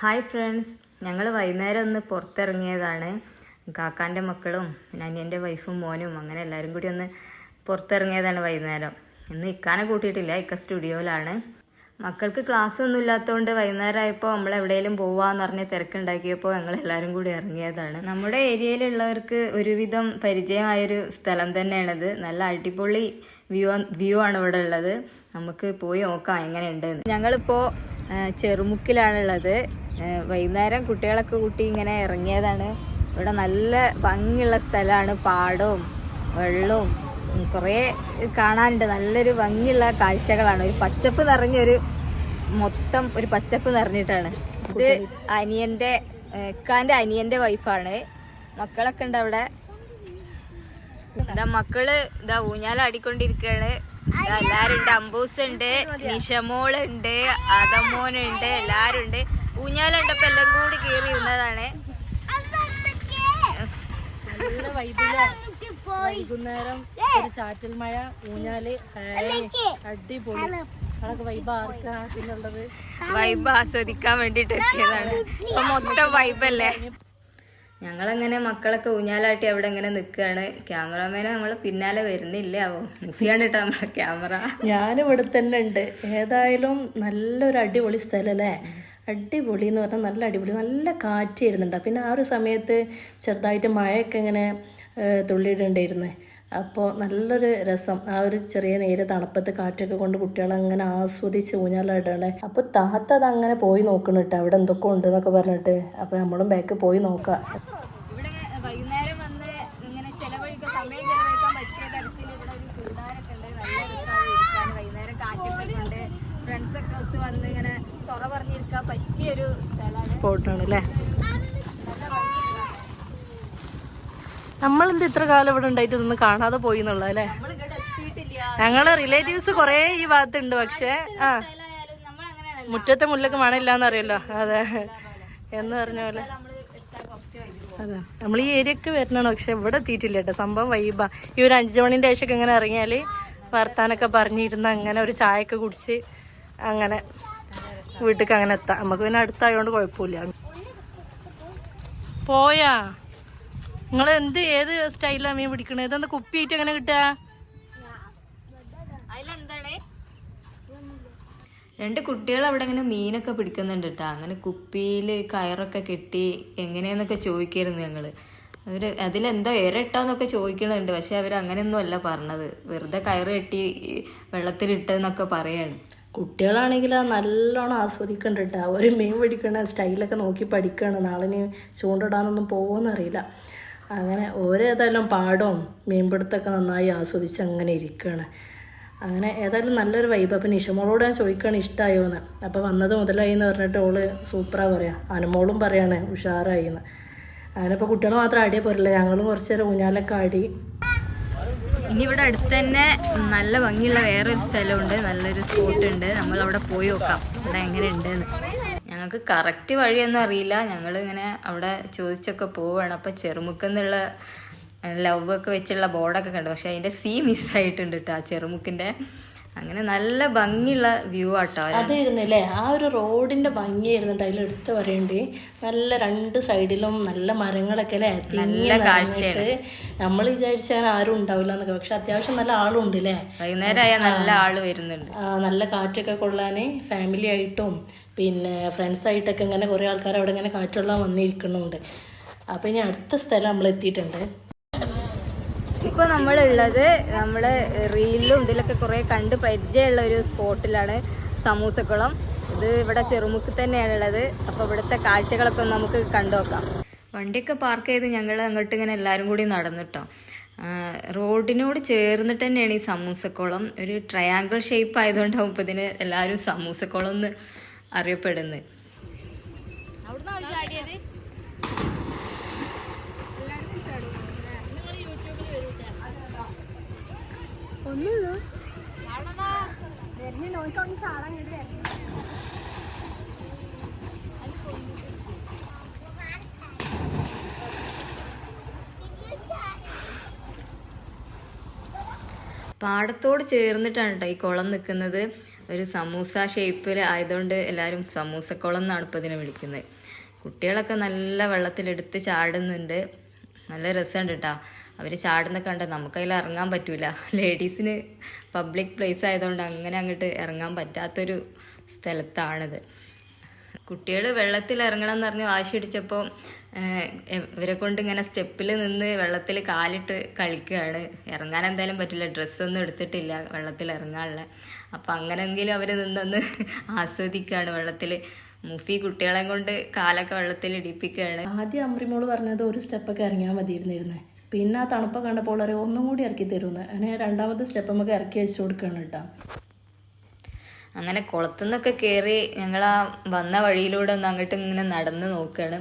Hi friends. ഞങ്ങൾ വൈകുന്നേരം ഒന്ന് പുറത്തിറങ്ങിയതാണ്. കാക്കാന്റെ മക്കളും പിന്നെ അനിയന്റെ വൈഫും മോനും അങ്ങനെ എല്ലാവരും കൂടി ഒന്ന് പുറത്തിറങ്ങിയതാണ് വൈകുന്നേരം. ഇന്ന് ഇക്കാനെ കൂട്ടിയിട്ടില്ല ഇക്ക സ്റ്റുഡിയോയിലാണ്. മക്കൾക്ക് ക്ലാസ് ഒന്നും ഇല്ലാത്തതുകൊണ്ട് വൈകുന്നേരം ആയപ്പോൾ നമ്മൾ എവിടെയെങ്കിലും പോവാന്ന് പറഞ്ഞ് തിരക്കുണ്ടാക്കിയപ്പോൾ ഞങ്ങൾ എല്ലാവരും കൂടി ഇറങ്ങിയതാണ്. നമ്മുടെ ഏരിയയിലുള്ളവർക്ക് ഒരുവിധം പരിചയമായൊരു സ്ഥലം തന്നെയാണിത്. നല്ല അടിപൊളി വ്യൂ വ്യൂ ആണ് ഇവിടെ ഉള്ളത്. നമുക്ക് പോയി നോക്കാം എങ്ങനെയുണ്ട് ഞങ്ങളിപ്പോൾ ചെറുമുക്കിലാണുള്ളത്. വൈകുന്നേരം കുട്ടികളൊക്കെ കൂട്ടി ഇങ്ങനെ ഇറങ്ങിയതാണ്. ഇവിടെ നല്ല ഭംഗിയുള്ള സ്ഥലമാണ്. പാടവും വെള്ളവും കുറേ കാണാനുണ്ട്. നല്ലൊരു ഭംഗിയുള്ള കാഴ്ചകളാണ്. ഒരു പച്ചപ്പ് നിറഞ്ഞ ഒരു മൊത്തം ഒരു പച്ചപ്പ് നിറഞ്ഞിട്ടാണ്. ഇത് അനിയന്റെ ഇക്കാന്റെ അനിയന്റെ വൈഫാണ്. മക്കളൊക്കെ ഉണ്ട് അവിടെ. ഇതാ മക്കൾ ഇതാ ഊഞ്ഞാലാടിക്കൊണ്ടിരിക്കുകയാണ് എല്ലാരും ഉണ്ട് അമ്പൂസ് ഉണ്ട് നിഷമോളുണ്ട് അതമോനുണ്ട് എല്ലാരും ഉണ്ട് ഊഞ്ഞാലുണ്ടപ്പോ എല്ലാം കൂടി കയറി ഇരുന്നതാണ് വൈകുന്നേരം. ഒരു ചാറ്റൽ മഴ ഊഞ്ഞാൽ അടിപൊളി. അതൊക്കെ വൈബ് ആർക്കാ പിന്നുള്ളത്? വൈബ് ആസ്വദിക്കാൻ വേണ്ടിട്ട് എത്തിയതാണ്. അപ്പൊ മൊത്തം വൈബല്ലേ ഞങ്ങളങ്ങനെ മക്കളൊക്കെ ഊഞ്ഞാലാട്ടി അവിടെ ഇങ്ങനെ നിൽക്കുകയാണ് ക്യാമറാമാനെ നമ്മൾ പിന്നാലെ വരുന്നില്ല. ആവോ മുഫിയാണ് കേട്ടോ നമ്മളെ ക്യാമറ. ഞാനിവിടെ തന്നെ ഉണ്ട്. ഏതായാലും നല്ലൊരു അടിപൊളി സ്ഥലം സ്ഥലല്ലേ അടിപൊളി എന്ന് പറഞ്ഞാൽ നല്ല അടിപൊളി നല്ല കാറ്റ് വരുന്നുണ്ട്. പിന്നെ ആ ഒരു സമയത്ത് ചെറുതായിട്ട് മഴയൊക്കെ ഇങ്ങനെ ഏഹ്, തുള്ളിയിട്ടുണ്ടായിരുന്നു അപ്പോൾ നല്ലൊരു രസം. ആ ഒരു ചെറിയ നേരെ തണുപ്പത്ത് കാറ്റൊക്കെ കൊണ്ട് കുട്ടികളെ അങ്ങനെ ആസ്വദിച്ച് ഊഞ്ഞാലായിട്ടാണ് അപ്പോൾ താത്ത അത് അങ്ങനെ പോയി നോക്കണം കേട്ടോ അവിടെ എന്തൊക്കെ ഉണ്ട് എന്നൊക്കെ പറഞ്ഞിട്ട്. അപ്പോൾ നമ്മളും ബാക്ക് പോയി നോക്കാം. ഇവിടെ വൈകുന്നേരം വന്ന് ഇങ്ങനെ ചെലവഴിക്കാൻ സമയം ചെലവഴിക്കാൻ പറ്റിയ തരത്തിൽ ഇവിടെ ഒരു കൂടാരൊക്കെ ഉണ്ട് നല്ല രസമാണ് ഇരിക്കാൻ വൈകുന്നേരം കാറ്റൊക്കെ ഉണ്ട് ഫ്രണ്ട്സ് ഒക്കെ ഒത്ത് വന്ന് ഇങ്ങനെ തുറ പറഞ്ഞിരിക്കാൻ പറ്റിയൊരു സ്ഥലമാണ്. സ്പോട്ടാണ് അല്ലേ നമ്മളെന്ത് ഇത്ര കാലം ഇവിടെ ഉണ്ടായിട്ട് ഇതൊന്നും കാണാതെ പോയി എന്നുള്ളത് അല്ലേ? ഞങ്ങളെ റിലേറ്റീവ്സ് കൊറേ ഈ ഭാഗത്തുണ്ട് പക്ഷേ ആ. മുറ്റത്തെ മുല്ലക്ക് മണമില്ലാന്ന് അറിയല്ലോ. അതെ. എന്ന് പറഞ്ഞ പോലെ. അതെ. നമ്മൾ ഈ ഏരിയക്ക് വരണതാണ് പക്ഷെ ഇവിടെ എത്തിയിട്ടില്ല കേട്ടോ. സംഭവം വൈബാ. ഈ ഒരു അഞ്ചു മണിന്റെ ശേഷമൊക്കെ ഇങ്ങനെ ഇറങ്ങിയാൽ വർത്താനൊക്കെ പറഞ്ഞിരുന്ന് അങ്ങനെ ഒരു ചായയൊക്കെ കുടിച്ച് അങ്ങനെ വീട്ടിലേക്ക് അങ്ങനെ എത്താം. നമുക്ക് പിന്നെ അടുത്തായതുകൊണ്ട് കുഴപ്പമില്ല. പോയാ? നിങ്ങൾ എന്ത് ഏത് സ്റ്റൈലാണ് മീൻ പിടിക്കണത് ഇതെന്താ കുപ്പിയായിട്ട് എങ്ങനെ കിട്ടുക രണ്ട് കുട്ടികൾ അവിടെ ഇങ്ങനെ മീനൊക്കെ പിടിക്കുന്നുണ്ട് കേട്ടോ അങ്ങനെ കുപ്പിയിൽ കയറൊക്കെ കെട്ടി എങ്ങനെയെന്നൊക്കെ ചോദിക്കായിരുന്നു ഞങ്ങൾ അവർ അതിലെന്തോ ഇരട്ടാന്നൊക്കെ ചോദിക്കണുണ്ട്. പക്ഷെ അവർ അങ്ങനെയൊന്നും അല്ല പറഞ്ഞത്. വെറുതെ കയറ് കെട്ടി വെള്ളത്തിലിട്ടെന്നൊക്കെ പറയാണ്. കുട്ടികളാണെങ്കിൽ നല്ലോണം ആസ്വദിക്കണ്ട കേട്ടോ ഒരു മീൻ പിടിക്കണ സ്റ്റൈലൊക്കെ നോക്കി പഠിക്കുകയാണ് നാളെ ഇനി ചൂണ്ടിടാനൊന്നും പോകുമെന്നറിയില്ല അങ്ങനെ ഓരേതായാലും പാടവും മീൻപിടുത്തമൊക്കെ നന്നായി ആസ്വദിച്ച് അങ്ങനെ ഇരിക്കുകയാണ് അങ്ങനെ ഏതായാലും നല്ലൊരു വൈബ് അപ്പം നിഷമോളോട് ഞാൻ ചോദിക്കുകയാണ് ഇഷ്ടമായോ എന്ന് അപ്പോൾ വന്നത് മുതലായി എന്ന് പറഞ്ഞിട്ട് ഓൾ സൂപ്പറാ പറയാം. അനുമോളും പറയാണ് ഉഷാറായി എന്ന് അങ്ങനെ ഇപ്പോൾ കുട്ടികൾ മാത്രം ആടിയേ പോരില്ല? ഞങ്ങളും കുറച്ച് നേരം ഊഞ്ഞാലൊക്കെ ആടി. ഇനി ഇവിടെ അടുത്ത് തന്നെ നല്ല ഭംഗിയുള്ള വേറൊരു സ്ഥലമുണ്ട് നല്ലൊരു സ്പോട്ട് ഉണ്ട് നമ്മൾ അവിടെ പോയി നോക്കാം ഇവിടെ എങ്ങനെ ഉണ്ടെന്ന് ഞങ്ങൾക്ക് കറക്റ്റ് വഴിയൊന്നും അറിയില്ല. ഞങ്ങൾ ഇങ്ങനെ അവിടെ ചോദിച്ചൊക്കെ പോവുകയാണ് അപ്പോൾ ചെറുമുക്കെന്നുള്ള ലവ് ഒക്കെ വെച്ചുള്ള ബോർഡൊക്കെ കണ്ടു. പക്ഷെ അതിന്റെ സി മിസ്സായിട്ടുണ്ട് കേട്ടോ ആ ചെറുമുക്കിന്റെ. അങ്ങനെ നല്ല ഭംഗിയുള്ള വ്യൂ ആട്ടോ അതായിരുന്നല്ലേ? ആ ഒരു റോഡിന്റെ ഭംഗിയായിരുന്നുണ്ട് അതിൽ എടുത്ത് പറയണ്ടേ. നല്ല രണ്ട് സൈഡിലും നല്ല മരങ്ങളൊക്കെ അല്ലേ? നല്ല കാഴ്ചയാണ്. നമ്മൾ വിചാരിച്ച അങ്ങനെ ആരും ഉണ്ടാവില്ല എന്നൊക്കെ. പക്ഷെ അത്യാവശ്യം നല്ല ആളും ഉണ്ട് അല്ലേ വൈകുന്നേരം ആയാൽ നല്ല ആൾ വരുന്നുണ്ട്. നല്ല കാറ്റൊക്കെ കൊള്ളാൻ ഫാമിലി ആയിട്ടും പിന്നെ ഫ്രണ്ട്സ് ആയിട്ടൊക്കെ ഇങ്ങനെ കുറേ ആൾക്കാർ അവിടെ ഇങ്ങനെ കാറ്റുള്ള വന്നിരിക്കുന്നുണ്ട്. അപ്പോൾ ഇനി അടുത്ത സ്ഥലം നമ്മൾ എത്തിയിട്ടുണ്ട്. ഇപ്പൊ നമ്മളുള്ളത് നമ്മൾ റീലിലും ഇതിലൊക്കെ കുറേ കണ്ട് പരിചയമുള്ള ഒരു സ്പോട്ടിലാണ് സമൂസക്കുളം. ഇത് ഇവിടെ ചെറുമുക്ക് തന്നെയാണുള്ളത്. അപ്പോൾ ഇവിടുത്തെ കാഴ്ചകളൊക്കെ നമുക്ക് കണ്ടു നോക്കാം. വണ്ടിയൊക്കെ പാർക്ക് ചെയ്ത് ഞങ്ങൾ അങ്ങോട്ട് ഇങ്ങനെ എല്ലാവരും കൂടി നടന്നിട്ടോ. റോഡിനോട് ചേർന്നിട്ട് തന്നെയാണ് ഈ സമൂസക്കുളം. ഒരു ട്രയാങ്കിൾ ഷേപ്പ് ആയതുകൊണ്ടാവും ഇപ്പോൾ ഇതിന് എല്ലാവരും സമൂസക്കുളം എന്ന് അറിയപ്പെടുന്നത്. പാടത്തോട് ചേർന്നിട്ടാണ് കേട്ടോ ഈ കുളം നിൽക്കുന്നത് ഒരു സമൂസ ഷേപ്പിൽ ആയതുകൊണ്ട് എല്ലാവരും സമൂസക്കുളം എന്നാണ് ഇപ്പോൾ ഇതിനെ വിളിക്കുന്നത്. കുട്ടികളൊക്കെ നല്ല വെള്ളത്തിലെടുത്ത് ചാടുന്നുണ്ട്. നല്ല രസമുണ്ട് കേട്ടോ അവർ ചാടുന്ന കണ്ട നമുക്കതിൽ ഇറങ്ങാൻ പറ്റില്ല ലേഡീസിന് പബ്ലിക് പ്ലേസ് ആയതുകൊണ്ട് അങ്ങനെ അങ്ങോട്ട് ഇറങ്ങാൻ പറ്റാത്തൊരു സ്ഥലത്താണിത്. കുട്ടികൾ വെള്ളത്തിൽ ഇറങ്ങണം എന്ന് പറഞ്ഞ് വാശി പിടിച്ചപ്പോൾ ഇവരെ കൊണ്ട് ഇങ്ങനെ സ്റ്റെപ്പിൽ നിന്ന് വെള്ളത്തിൽ കാലിട്ട് കളിക്കുകയാണ് ഇറങ്ങാൻ എന്തായാലും പറ്റില്ല. ഡ്രസ്സൊന്നും എടുത്തിട്ടില്ല വെള്ളത്തിൽ ഇറങ്ങാനുള്ള. അപ്പം അങ്ങനെയെങ്കിലും അവർ നിന്നൊന്ന് ആസ്വദിക്കുകയാണ് വെള്ളത്തിൽ മുഫി കുട്ടികളെ കൊണ്ട് കാലൊക്കെ വെള്ളത്തിൽ ഇടിപ്പിക്കുകയാണ് ആദ്യം അമ്രിമോൾ പറഞ്ഞത് ഒരു സ്റ്റെപ്പൊക്കെ ഇറങ്ങിയാൽ മതിയിരുന്നിരുന്നേ. പിന്നെ ആ തണുപ്പ് കണ്ടപ്പോൾ ഒരു ഒന്നും കൂടി ഇറക്കി തരുമെന്ന്. അങ്ങനെ രണ്ടാമത്തെ സ്റ്റെപ്പ് നമുക്ക് ഇറക്കി വെച്ച് കൊടുക്കുകയാണ് കേട്ടോ. അങ്ങനെ കുളത്തുനിന്നൊക്കെ കയറി ഞങ്ങൾ ആ വന്ന വഴിയിലൂടെ ഒന്ന് അങ്ങോട്ട് ഇങ്ങനെ നടന്ന് നോക്കുകയാണ്.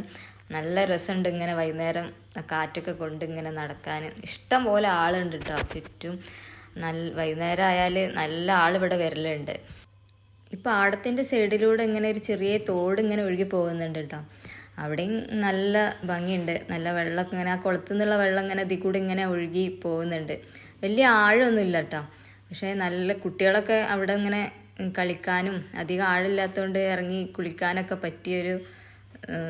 നല്ല രസമുണ്ട് ഇങ്ങനെ വൈകുന്നേരം കാറ്റൊക്കെ കൊണ്ട് ഇങ്ങനെ നടക്കാൻ. ഇഷ്ടം പോലെ ആളുണ്ട് കേട്ടോ. ചുറ്റും നല്ല വൈകുന്നേരം ആയാൽ നല്ല ആൾ ഇവിടെ വരലുണ്ട്. ഇപ്പോൾ ആടത്തിന്റെ സൈഡിലൂടെ ഇങ്ങനെ ഒരു ചെറിയ തോട് ഇങ്ങനെ ഒഴുകി പോകുന്നുണ്ട് കേട്ടോ. അവിടെയും നല്ല ഭംഗിയുണ്ട്. നല്ല വെള്ളം ഇങ്ങനെ ആ കുളത്തു നിന്നുള്ള വെള്ളം ഇങ്ങനെ ഇതിൽ കൂടെ ഇങ്ങനെ ഒഴുകി പോകുന്നുണ്ട്. വലിയ ആഴമൊന്നും ഇല്ല കേട്ടോ പക്ഷേ നല്ല കുട്ടികളൊക്കെ അവിടെ ഇങ്ങനെ കളിക്കാനും അധികം ആഴമില്ലാത്തതുകൊണ്ട് ഇറങ്ങി കുളിക്കാനൊക്കെ പറ്റിയൊരു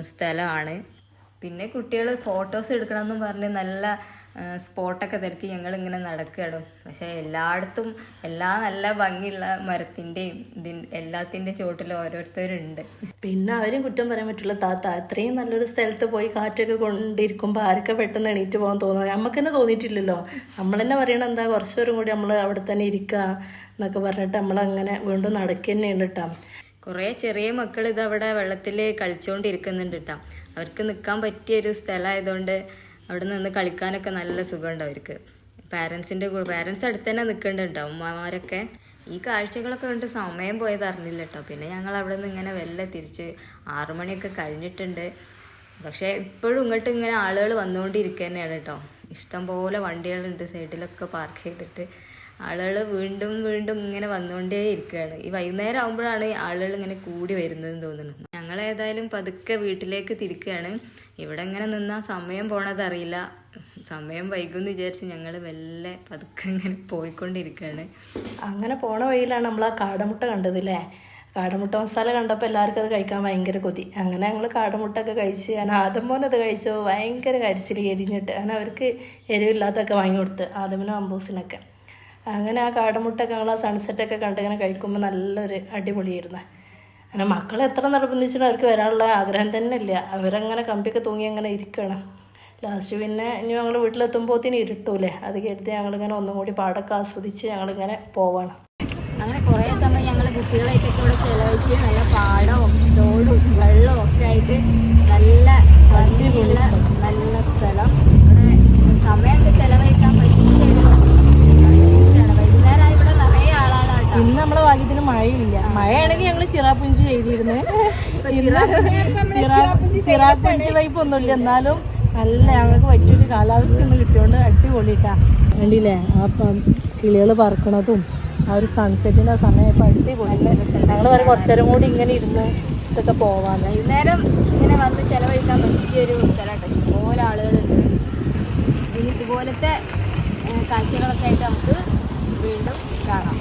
സ്ഥലമാണ്. പിന്നെ കുട്ടികൾ ഫോട്ടോസ് എടുക്കണമെന്നും പറഞ്ഞ് നല്ല സ്പോട്ടൊക്കെ തിരക്കി ഞങ്ങളിങ്ങനെ നടക്കുകയാണ്. പക്ഷേ എല്ലായിടത്തും എല്ലാ നല്ല ഭംഗിയുള്ള മരത്തിന്റെയും ഇതി എല്ലാത്തിന്റെ ചോട്ടിലും ഓരോരുത്തരുണ്ട്. പിന്നെ അവരും കുറ്റം പറയാൻ പറ്റില്ല. താത്ത അത്രയും നല്ലൊരു സ്ഥലത്ത് പോയി കാറ്റൊക്കെ കൊണ്ടിരിക്കുമ്പോൾ ആരൊക്കെ പെട്ടെന്ന് എണീറ്റ് പോകാൻ തോന്നുന്നത് നമുക്ക് തന്നെ തോന്നിയിട്ടില്ലല്ലോ. നമ്മൾ തന്നെ പറയണത് എന്താ? കുറച്ച് പേരും കൂടി നമ്മൾ അവിടെ തന്നെ ഇരിക്കുക എന്നൊക്കെ പറഞ്ഞിട്ട് നമ്മളങ്ങനെ വീണ്ടും നടക്കുക തന്നെയാണ് കേട്ടോ കുറേ ചെറിയ മക്കൾ ഇത് അവിടെ വെള്ളത്തിൽ കളിച്ചുകൊണ്ടിരിക്കുന്നുണ്ട് കേട്ടോ അവർക്ക് നിൽക്കാൻ പറ്റിയ ഒരു സ്ഥലമായതുകൊണ്ട് അവിടെ നിന്ന് കളിക്കാനൊക്കെ നല്ല സുഖമുണ്ട് അവർക്ക്. പാരൻസിന്റെ കൂടെ പാരൻസ് അടുത്ത് തന്നെ നിൽക്കുന്നുണ്ട് അമ്മമാരൊക്കെ ഈ കാഴ്ചകളൊക്കെ കണ്ട് സമയം പോയത് അറിഞ്ഞില്ല കേട്ടോ. പിന്നെ ഞങ്ങൾ അവിടെ നിന്ന് ഇങ്ങനെ വെല്ല തിരിച്ച് ആറുമണിയൊക്കെ കഴിഞ്ഞിട്ടുണ്ട്. പക്ഷേ ഇപ്പോഴും ഇങ്ങോട്ട് ഇങ്ങനെ ആളുകൾ വന്നുകൊണ്ടിരിക്കുക തന്നെയാണ് കേട്ടോ. ഇഷ്ടം പോലെ വണ്ടികളുണ്ട് സൈഡിലൊക്കെ പാർക്ക് ചെയ്തിട്ട്. ആളുകൾ വീണ്ടും വീണ്ടും ഇങ്ങനെ വന്നുകൊണ്ടേ ഇരിക്കുകയാണ്. ഈ വൈകുന്നേരം ആകുമ്പോഴാണ് ആളുകൾ ഇങ്ങനെ കൂടി വരുന്നതെന്ന് തോന്നുന്നു. ഞങ്ങൾ ഏതായാലും പതുക്കെ വീട്ടിലേക്ക് തിരിക്കുകയാണ്. ഇവിടെ ഇങ്ങനെ നിന്നാൽ സമയം പോണത് അറിയില്ല. സമയം വൈകുമെന്ന് വിചാരിച്ച് ഞങ്ങൾ വല്ല പതുക്കെ ഇങ്ങനെ പോയിക്കൊണ്ടിരിക്കുകയാണ് അങ്ങനെ പോണ വഴിയിലാണ് നമ്മൾ ആ കാടമുട്ട കണ്ടത് അല്ലേ കാടമുട്ട മസാല കണ്ടപ്പോൾ എല്ലാവർക്കും അത് കഴിക്കാൻ ഭയങ്കര കൊതി. അങ്ങനെ ഞങ്ങൾ കാടമുട്ടൊക്കെ കഴിച്ച് ഞാൻ ആദ്യം മോനെ അത് കഴിച്ചോ ഭയങ്കര കരിച്ചിൽ എരിഞ്ഞിട്ട് അങ്ങനെ അവർക്ക് എരിവില്ലാത്തൊക്കെ വാങ്ങി കൊടുത്ത് ആദ്യമിനും അമ്പൂസിനൊക്കെ. അങ്ങനെ ആ കാടമുട്ടൊക്കെ ഞങ്ങൾ ആ സൺസെറ്റൊക്കെ കണ്ടിങ്ങനെ കഴിക്കുമ്പോൾ നല്ലൊരു അടിപൊളിയായിരുന്നു. അങ്ങനെ മക്കളെ എത്ര നിർബന്ധിച്ചിട്ട് അവർക്ക് വരാനുള്ള ആഗ്രഹം തന്നെ ഇല്ല. അവരങ്ങനെ കമ്പിയൊക്കെ തൂങ്ങി അങ്ങനെ ഇരിക്കണം. ലാസ്റ്റ് പിന്നെ ഇനി ഞങ്ങൾ വീട്ടിലെത്തുമ്പോഴത്തേന് ഇരുട്ടൂലേ? അത് കരുതി ഞങ്ങളിങ്ങനെ ഒന്നും കൂടി പാടൊക്കെ ആസ്വദിച്ച് ഞങ്ങളിങ്ങനെ പോവാണ്. അങ്ങനെ കുറേ സമയം ഞങ്ങൾ കുട്ടികളായിട്ടൊക്കെ ഇവിടെ ചിലവഴിച്ച് നല്ല പാടവും തോടും വെള്ളവും ഒക്കെ ആയിട്ട് നല്ല ഭംഗിയുള്ള നല്ല സ്ഥലം. ഇവിടെ സമയമൊക്കെ ചിലവഴിക്കാൻ പറ്റിയൊരു അന്തരീക്ഷമാണ് വൈകുന്നേരം ഇവിടെ നിറയെ ആളാണ് കേട്ടോ ഇന്ന് നമ്മളെ ഭാഗ്യത്തിന് മഴയില്ല. മഴയാണെങ്കിൽ ഞങ്ങൾ ചിറാപ്പുഞ്ചി ചെയ്തിരുന്നു. ചിറാപ്പുഞ്ചി വൈപ്പ് ഒന്നുമില്ല. എന്നാലും നല്ല ഞങ്ങൾക്ക് പറ്റിയൊരു കാലാവസ്ഥ ഒന്ന് കിട്ടിയോണ്ട് അടിപൊളിട്ടാ. വേണ്ടിയില്ലേ ആ കിളികൾ പറക്കണതും ആ ഒരു സൺസെറ്റിന്റെ സമയം ഇപ്പൊ അടിപൊളി. ഞങ്ങൾ വരെ കുറച്ചേരം കൂടി ഇങ്ങനെ ഇരുന്ന് ഇതൊക്കെ പോവാന്ന്. വൈകുന്നേരം ഇങ്ങനെ വന്ന് ചിലവഴിക്കാൻ പറ്റിയൊരു ഒരു ഇഷ്ടംപോലെ ആളുകളുണ്ട്. ഇനി ഇതുപോലത്തെ കാഴ്ചകളൊക്കെ ആയിട്ട് നമുക്ക് വീണ്ടും കാണാം.